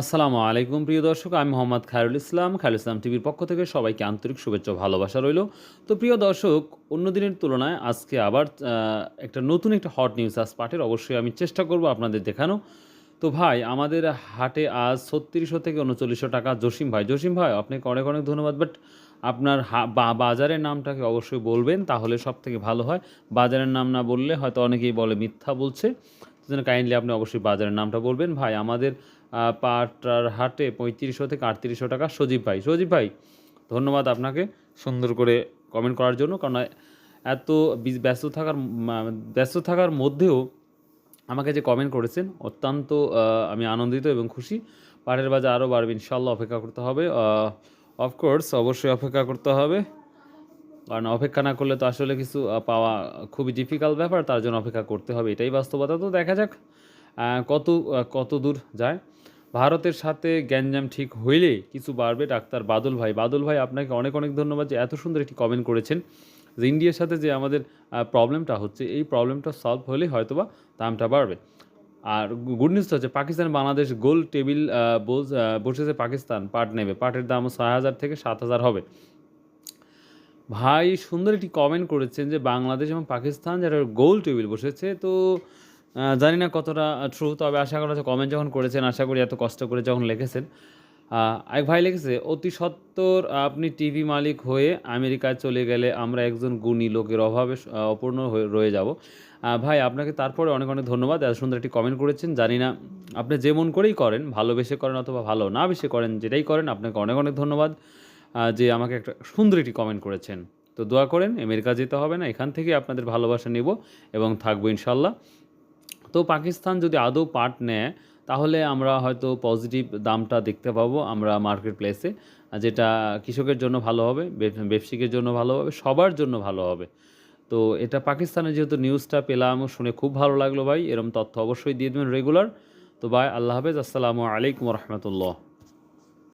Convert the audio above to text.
আসসালামু আলাইকুম, প্রিয় দর্শক। আমি মোহাম্মদ খায়রুল ইসলাম খায়রুল ইসলাম টিভির পক্ষ থেকে সবাইকে আন্তরিক শুভেচ্ছা ভালোবাসা রইল। তো প্রিয় দর্শক, অন্য দিনের তুলনায় আজকে আবার একটা নতুন একটা হট নিউজ আজ পাটের অবশ্যই আমি চেষ্টা করব আপনাদের দেখানো তো ভাই, আমাদের হাটে আজ ছত্রিশশো থেকে উনচল্লিশশো টাকা। জসিম ভাই জসিম ভাই, আপনাকে অনেক অনেক ধন্যবাদ। বাট আপনার বাজারের নামটাকে অবশ্যই বলবেন, তাহলে সব থেকে ভালো হয়। বাজারের নাম না বললে হয়তো অনেকেই বলে মিথ্যা বলছে। সেজন্য কাইন্ডলি আপনি অবশ্যই বাজারের নামটা বলবেন। ভাই, আমাদের পাটার হাটে পঁয়ত্রিশশো থেকে আটত্রিশশো টাকা সজীব ভাই। সজীব ভাই, ধন্যবাদ আপনাকে সুন্দর করে কমেন্ট করার জন্য। কারণ, এত ব্যস্ত থাকার ব্যস্ত থাকার মধ্যেও আমাকে যে কমেন্ট করেছেন, অত্যন্ত আমি আনন্দিত এবং খুশি। পাটের বাজার আরও বাড়বে ইনশাল্লাহ অপেক্ষা করতে হবে। অফকোর্স অবশ্যই অপেক্ষা করতে হবে। কারণ অপেক্ষা না করলে তো আসলে কিছু পাওয়া খুবই ডিফিকাল্ট ব্যাপার, তার জন্য অপেক্ষা করতে হবে, এটাই বাস্তবতা। তো দেখা যাক কত কত দূর যায়। ভারতের সাথে গ্যাঞ্জাম ঠিক হইলে কিছু বাড়বে ডাক্তার বাদল ভাই। বাদল ভাই, আপনাকে অনেক অনেক ধন্যবাদ যে এত সুন্দর একটি কমেন্ট করেছেন যে ইন্ডিয়ার সাথে যে আমাদের প্রবলেমটা হচ্ছে, এই প্রবলেমটা সলভ হলে হয়তোবা দামটা বাড়বে। আর গুড নিউজ হচ্ছে, পাকিস্তান, বাংলাদেশ গোল টেবিল বসেছে পাকিস্তান, পাট নেবে। পাটের দাম ছয় হাজার থেকে সাত হাজার হবে। ভাই সুন্দর একটি কমেন্ট করেছেন যে বাংলাদেশ এবং পাকিস্তান যারা গোল টেবিল বসেছে, তো জানি না কতটা ট্রু তবে আশা করা কমেন্ট যখন করেছেন, আশা করি এত কষ্ট করে যখন লিখেছেন। এক ভাই লিখেছে, অতি সত্বর আপনি টিভি মালিক হয়ে আমেরিকায় চলে গেলে আমরা একজন গুণী লোকের অভাবে অপূর্ণ রয়ে যাব। ভাই আপনাকে তারপরে অনেক অনেক ধন্যবাদ, এত সুন্দর একটি কমেন্ট করেছেন। জানি না আপনি যেমন করেই করেন ভালোবেসে করেন অথবা ভালো না বেশি করেন, যেটাই করেন, আপনাকে অনেক অনেক ধন্যবাদ। যে আমাকে একটা সুন্দর একটি কমেন্ট করেছেন। তো দোয়া করেন, আমেরিকা যেতে হবে না, এখান থেকে আপনাদের ভালোবাসা নেব এবং থাকব ইনশাল্লাহ তো পাকিস্তান যদি আদৌ পার্ট নেয়, তাহলে আমরা হয়তো পজিটিভ দামটা দেখতে পাবো আমরা মার্কেট প্লেসে যেটা কৃষকের জন্য ভালো হবে ব্যবসায়িকের জন্য ভালো হবে, সবার জন্য ভালো হবে। তো এটা পাকিস্তানের যেহেতু নিউজটা পেলাম, শুনে খুব ভালো লাগল ভাই, এরম তথ্য অবশ্যই দিয়ে দেবেন রেগুলার তো ভাই, আল্লাহ হাফেজ, আসসালামু আলাইকুম রহমতুল্লাহ।